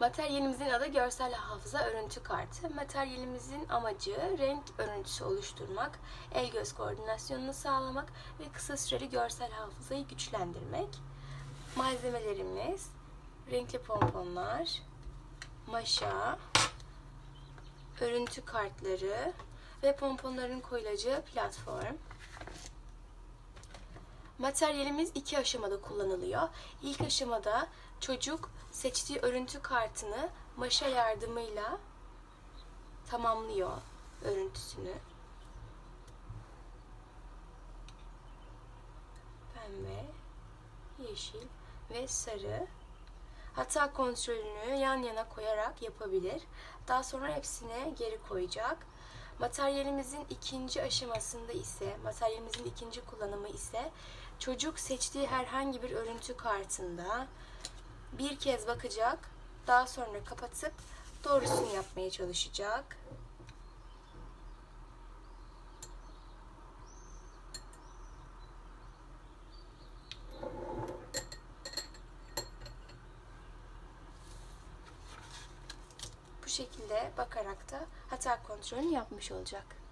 Materyalimizin adı görsel hafıza örüntü kartı. Materyalimizin amacı renk örüntüsü oluşturmak, el göz koordinasyonunu sağlamak ve kısa süreli görsel hafızayı güçlendirmek. Malzemelerimiz renkli pomponlar, maşa, örüntü kartları ve pomponların koyulacağı platform. Materyalimiz iki aşamada kullanılıyor. İlk aşamada çocuk seçtiği örüntü kartını maşa yardımıyla tamamlıyor örüntüsünü. Pembe, yeşil ve sarı. Hata kontrolünü yan yana koyarak yapabilir. Daha sonra hepsini geri koyacak. Materyalimizin ikinci aşamasında ise, materyalimizin ikinci kullanımı ise çocuk seçtiği herhangi bir örüntü kartında bir kez bakacak, daha sonra kapatıp doğrusunu yapmaya çalışacak. Bu şekilde bakarak da hata kontrolünü yapmış olacak.